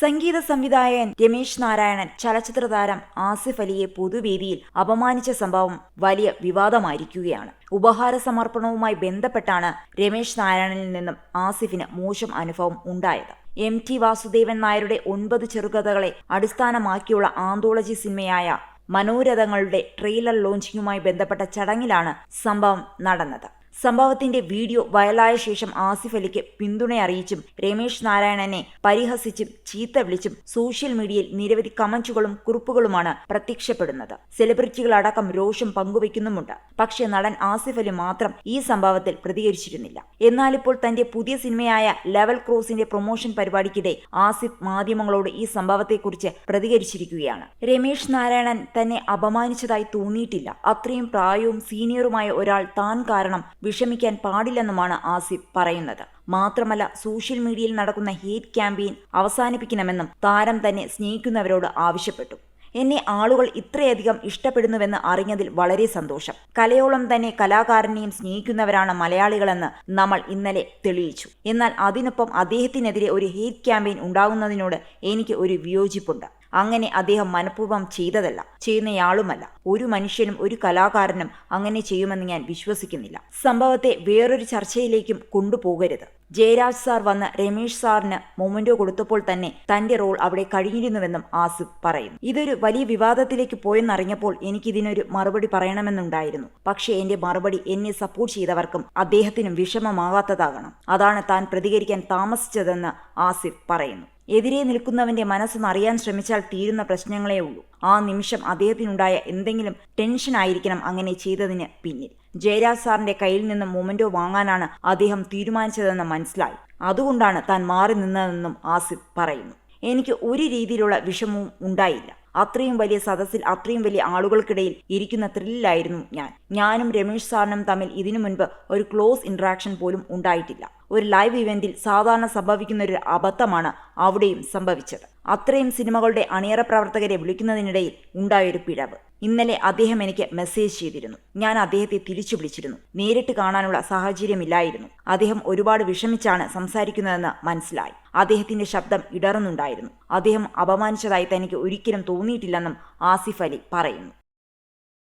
സംഗീത സംവിധായകൻ രമേശ് നാരായണൻ ചലച്ചിത്ര താരം ആസിഫ് അലിയെ പൊതുവേദിയിൽ അപമാനിച്ച സംഭവം വലിയ വിവാദമായിരിക്കുകയാണ്. ഉപഹാര സമർപ്പണവുമായി ബന്ധപ്പെട്ടാണ് രമേശ് നാരായണനിൽ നിന്നും ആസിഫിന് മോശം അനുഭവം ഉണ്ടായത്. എം ടി വാസുദേവൻ നായരുടെ ഒൻപത് ചെറുകഥകളെ അടിസ്ഥാനമാക്കിയുള്ള ആന്തോളജി സിനിമയായ മനോരഥങ്ങളുടെ ട്രെയിലർ ലോഞ്ചിങ്ങുമായി ബന്ധപ്പെട്ട ചടങ്ങിലാണ് സംഭവം നടന്നത്. സംഭവത്തിന്റെ വീഡിയോ വയലായ ശേഷം ആസിഫ് അലിക്ക് പിന്തുണ അറിയിച്ചും രമേശ് നാരായണനെ പരിഹസിച്ചും ചീത്ത വിളിച്ചും സോഷ്യൽ മീഡിയയിൽ നിരവധി കമന്റുകളും കുറിപ്പുകളുമാണ് പ്രത്യക്ഷപ്പെടുന്നത്. സെലിബ്രിറ്റികളടക്കം രോഷം പങ്കുവയ്ക്കുന്നുമുണ്ട്. പക്ഷേ നടൻ ആസിഫ് അലി മാത്രം ഈ സംഭവത്തിൽ പ്രതികരിച്ചിരുന്നില്ല. എന്നാലിപ്പോൾ തന്റെ പുതിയ സിനിമയായ ലെവൽ ക്രോസിന്റെ പ്രൊമോഷൻ പരിപാടിക്കിടെ ആസിഫ് മാധ്യമങ്ങളോട് ഈ സംഭവത്തെക്കുറിച്ച് പ്രതികരിച്ചിരിക്കുകയാണ്. രമേശ് നാരായണൻ തന്നെ അപമാനിച്ചതായി തോന്നിയിട്ടില്ല. അത്രയും പ്രായവും സീനിയറുമായ ഒരാൾ താൻ കാരണം വിഷമിക്കാൻ പാടില്ലെന്നുമാണ് ആസിഫ് പറയുന്നത്. മാത്രമല്ല സോഷ്യൽ മീഡിയയിൽ നടക്കുന്ന ഹേറ്റ് ക്യാമ്പയിൻ അവസാനിപ്പിക്കണമെന്നും താരം തന്നെ സ്നേഹിക്കുന്നവരോട് ആവശ്യപ്പെട്ടു. എന്നെ ആളുകൾ ഇത്രയധികം ഇഷ്ടപ്പെടുന്നുവെന്ന് അറിഞ്ഞതിൽ വളരെ സന്തോഷം. കലയോളം തന്നെ കലാകാരനെയും സ്നേഹിക്കുന്നവരാണ് മലയാളികളെന്ന് നമ്മൾ ഇന്നലെ തെളിയിച്ചു. എന്നാൽ അതിനൊപ്പം അദ്ദേഹത്തിനെതിരെ ഒരു ഹേറ്റ് ക്യാമ്പയിൻ ഉണ്ടാകുന്നതിനോട് എനിക്ക് ഒരു വിയോജിപ്പുണ്ട്. അങ്ങനെ അദ്ദേഹം മനഃപൂർവം ചെയ്തതല്ല ചെയ്യുന്നയാളുമല്ല. ഒരു മനുഷ്യനും ഒരു കലാകാരനും അങ്ങനെ ചെയ്യുമെന്ന് ഞാൻ വിശ്വസിക്കുന്നില്ല. സംഭവത്തെ വേറൊരു ചർച്ചയിലേക്കും കൊണ്ടുപോകരുത്. ജയരാജ് സാർ വന്ന് രമേഷ് സാറിന് മൊമെന്റോ കൊടുത്തപ്പോൾ തന്നെ തന്റെ റോൾ അവിടെ കഴിഞ്ഞിരുന്നുവെന്നും ആസിഫ് പറയുന്നു. ഇതൊരു വലിയ വിവാദത്തിലേക്ക് പോയെന്നറിഞ്ഞപ്പോൾ എനിക്ക് ഇതിനൊരു മറുപടി പറയണമെന്നുണ്ടായിരുന്നു. പക്ഷേ എന്റെ മറുപടി എന്നെ സപ്പോർട്ട് ചെയ്തവർക്കും അദ്ദേഹത്തിനും വിഷമമാകാത്തതാകണം. അതാണ് താൻ പ്രതികരിക്കാൻ താമസിച്ചതെന്ന് ആസിഫ് പറയുന്നു. എതിരെ നിൽക്കുന്നവന്റെ മനസ്സെന്നറിയാൻ ശ്രമിച്ചാൽ തീരുന്ന പ്രശ്നങ്ങളേ ഉള്ളൂ. ആ നിമിഷം അദ്ദേഹത്തിനുണ്ടായ എന്തെങ്കിലും ടെൻഷൻ ആയിരിക്കണം അങ്ങനെ ചെയ്തതിന് പിന്നിൽ. ജയരാജ് സാറിന്റെ കയ്യിൽ നിന്ന് മൊമെന്റോ വാങ്ങാനാണ് അദ്ദേഹം തീരുമാനിച്ചതെന്ന് മനസ്സിലായി. അതുകൊണ്ടാണ് താൻ മാറി നിന്നതെന്നും ആസിഫ് പറയുന്നു. എനിക്ക് ഒരു രീതിയിലുള്ള വിഷമവും ഉണ്ടായില്ല. അത്രയും വലിയ സദസ്സിൽ അത്രയും വലിയ ആളുകൾക്കിടയിൽ ഇരിക്കുന്ന ത്രില്ലിലായിരുന്നു ഞാൻ. ഞാനും രമേഷ് സാറിനും തമ്മിൽ ഇതിനു മുൻപ് ഒരു ക്ലോസ് ഇൻട്രാക്ഷൻ പോലും ഉണ്ടായിട്ടില്ല. ഒരു ലൈവ് ഇവന്റിൽ സാധാരണ സംഭവിക്കുന്ന ഒരു അബദ്ധമാണ് അവിടെയും സംഭവിച്ചത്. അത്രയും സിനിമകളുടെ അണിയറ പ്രവർത്തകരെ വിളിക്കുന്നതിനിടയിൽ ഉണ്ടായൊരു പിഴവ്. ഇന്നലെ അദ്ദേഹം എനിക്ക് മെസ്സേജ് ചെയ്തിരുന്നു. ഞാൻ അദ്ദേഹത്തെ തിരിച്ചു വിളിച്ചിരുന്നു. നേരിട്ട് കാണാനുള്ള സാഹചര്യമില്ലായിരുന്നു. അദ്ദേഹം ഒരുപാട് വിഷമിച്ചാണ് സംസാരിക്കുന്നതെന്ന് മനസ്സിലായി. അദ്ദേഹത്തിന്റെ ശബ്ദം ഇടറുന്നുണ്ടായിരുന്നു. അദ്ദേഹം അപമാനിച്ചതായി തനിക്ക് ഒരിക്കലും തോന്നിയിട്ടില്ലെന്നും ആസിഫ് അലി പറയുന്നു.